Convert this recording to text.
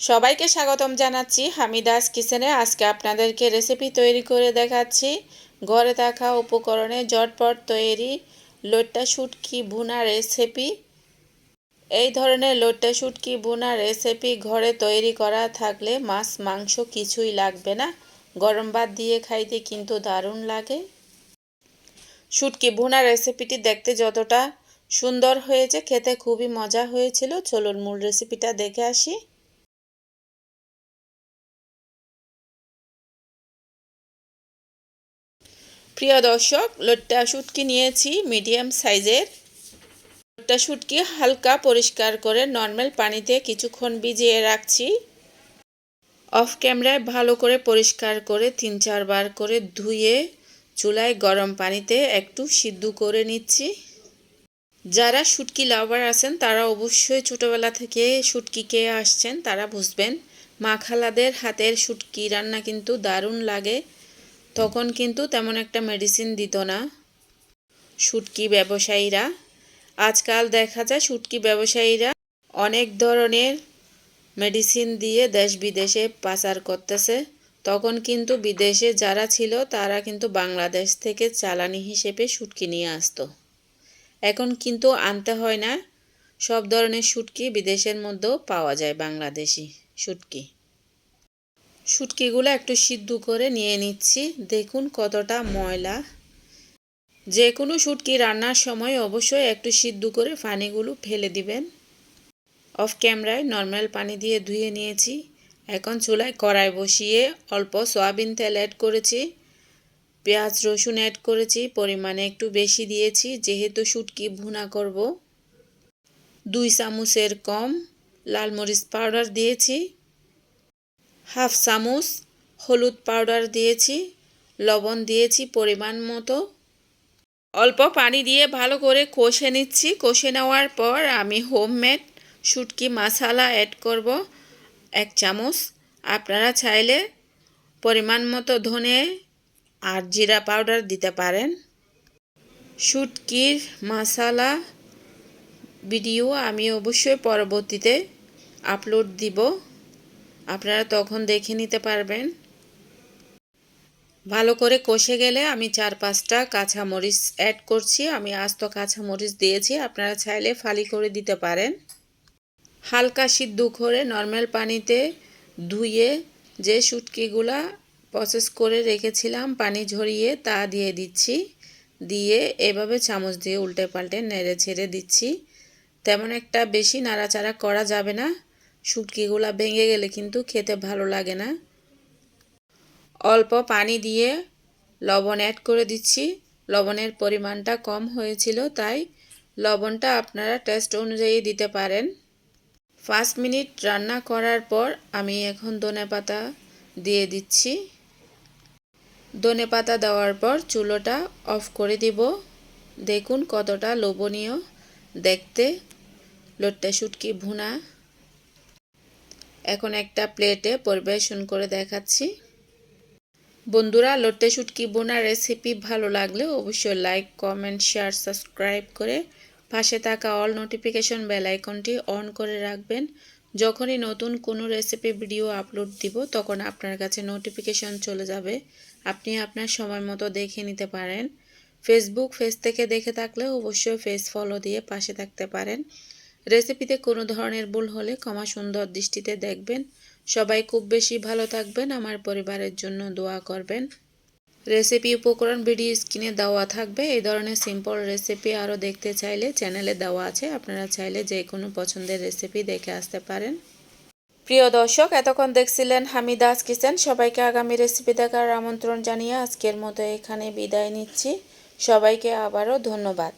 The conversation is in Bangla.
সবাইকে স্বাগতম জানাচ্ছি হামিদাস কিচেনে। আজকে আপনাদেরকে রেসিপি তৈরি করে দেখাচ্ছি। ঘরে থাকা উপকরণে জটপট তৈরি লোট্টা শুটকি ভুনা রেসিপি এই ধরনের লোট্টা শুটকি ভুনা রেসিপি ঘরে তৈরি করা থাকলে মাছ, মাংস কিছুই লাগবে না। গরম ভাত দিয়ে খাইতে কিন্তু দারুণ লাগে। শুটকি ভুনা রেসিপিটি দেখতে যতটা সুন্দর হয়েছে, খেতে খুবই মজা হয়েছিল। চলুন মূল রেসিপিটা দেখে আসি। প্রিয় দর্শক, লোট্টা শুটকি নিয়েছি মিডিয়াম সাইজের। লোট্টা শুটকি হালকা পরিষ্কার করে নর্মাল পানিতে কিছুক্ষণ ভিজিয়ে রাখছি। অফ ক্যামেরায় ভালো করে পরিষ্কার করে তিন চারবার করে ধুয়ে চুলায় গরম পানিতে একটু সিদ্ধ করে নিচ্ছি। যারা শুটকি লাভার আছেন, তারা অবশ্যই ছোটোবেলা থেকে শুটকি খেয়ে আসছেন, তারা বুঝবেন মা খালাদের হাতের শুটকি রান্না কিন্তু দারুণ লাগে। তখন কিন্তু তেমন একটা মেডিসিন দিত না। শুটকি ব্যবসায়ীরা। আজকাল দেখা যায় শুটকি ব্যবসায়ীরা অনেক ধরনের মেডিসিন দিয়ে দেশ বিদেশে পাচার করতেছে। তখন কিন্তু বিদেশে যারা ছিল, তারা কিন্তু বাংলাদেশ থেকে চালানি হিসেবে শুটকি নিয়ে আসতো। এখন কিন্তু আনতে হয় না। সব ধরনের শুটকি বিদেশের মধ্যেও পাওয়া যায় বাংলাদেশি শুটকি। শুটকিগুলো একটু সিদ্ধ করে নিয়ে নিচ্ছি। দেখুন কতটা ময়লা। যে কোনো শুটকি রান্নার সময় অবশ্যই একটু সিদ্ধ করে পানিগুলো ফেলে দিবেন। অফ ক্যামেরায় নর্মাল পানি দিয়ে ধুয়ে নিয়েছি। এখন চুলায় কড়াই বসিয়ে অল্প সয়াবিন তেল অ্যাড করেছি। পেঁয়াজ রসুন অ্যাড করেছি, পরিমাণে একটু বেশি দিয়েছি, যেহেতু শুটকি ভুনা করব। দুই চামচের কম লাল মরিচ পাউডার দিয়েছি। হাফ চামচ হলুদ পাউডার দিয়েছি, লবণ দিয়েছি পরিমাণ মতো। অল্প পানি দিয়ে ভালো করে কষে নিচ্ছি। কষে নেওয়ার পর আমি হোমমেড শুটকি মশালা অ্যাড করব, এক চামচ। আপনারা চাইলে পরিমাণ মতো ধনে আর জিরা পাউডার দিতে পারেন। শুটকির মশালা ভিডিও আমি অবশ্যই পরবর্তীতে আপলোড দিব। আপনারা তখন দেখে নিতে পারবেন। ভালো করে কষে গেলে আমি চার পাঁচটা কাঁচামরিচ অ্যাড করছি। আমি আস্ত কাঁচামরিচ দিয়েছি, আপনারা চাইলে ফালি করে দিতে পারেন। হালকা সিদ্ধ করে নর্মাল পানিতে ধুয়ে যে শুটকিগুলা প্রসেস করে রেখেছিলাম, পানি ঝরিয়ে তা দিয়ে দিচ্ছি। দিয়ে এভাবে চামচ দিয়ে উল্টে পাল্টে নেড়ে ছেড়ে দিচ্ছি। তেমন একটা বেশি নাড়াচাড়া করা যাবে না। শুটকিগুলা ভেঙে গেলে কিন্তু খেতে ভালো লাগে না। অল্প পানি দিয়ে লবণ অ্যাড করে দিচ্ছি। লবণের পরিমাণটা কম হয়েছিল, তাই লবণটা আপনারা টেস্ট অনুযায়ী দিতে পারেন। পাঁচ মিনিট রান্না করার পর আমি এখন ধনে পাতা দিয়ে দিচ্ছি। ধনে পাতা দেওয়ার পর চুলোটা অফ করে দিব। দেখুন কতটা লোভনীয় দেখতে। লোট্টা শুটকি ভুনা। এখন একটা প্লেটে পরিবেশন করে দেখাচ্ছি। বন্ধুরা, লোট্টে শুটকি বোনা রেসিপি ভালো লাগলে অবশ্যই লাইক কমেন্ট শেয়ার সাবস্ক্রাইব করে পাশে থাকা অল নোটিফিকেশন বেল আইকনটি অন করে রাখবেন। যখনই নতুন কোনো রেসিপি ভিডিও আপলোড দিব, তখন আপনার কাছে নোটিফিকেশন চলে যাবে। আপনি আপনার সময় মতো দেখে নিতে পারেন। ফেসবুক পেজ থেকে দেখে থাকলে অবশ্যই ফেস ফলো দিয়ে পাশে থাকতে পারেন। রেসিপিতে কোনো ধরনের ভুল হলে ক্ষমা সুন্দর দৃষ্টিতে দেখবেন। সবাই খুব বেশি ভালো থাকবেন, আমার পরিবারের জন্য দোয়া করবেন। রেসিপি উপকরণ ভিডিও স্ক্রিনে দেওয়া থাকবে। এই ধরনের সিম্পল রেসিপি আরও দেখতে চাইলে চ্যানেলে দেওয়া আছে। আপনারা চাইলে যে কোনো পছন্দের রেসিপি দেখে আসতে পারেন। প্রিয় দর্শক, এতক্ষণ দেখছিলেন হামিদাস কিচেন। সবাইকে আগামী রেসিপি দেখার আমন্ত্রণ জানিয়ে আজকের মতো এখানে বিদায় নিচ্ছি। সবাইকে আবারও ধন্যবাদ।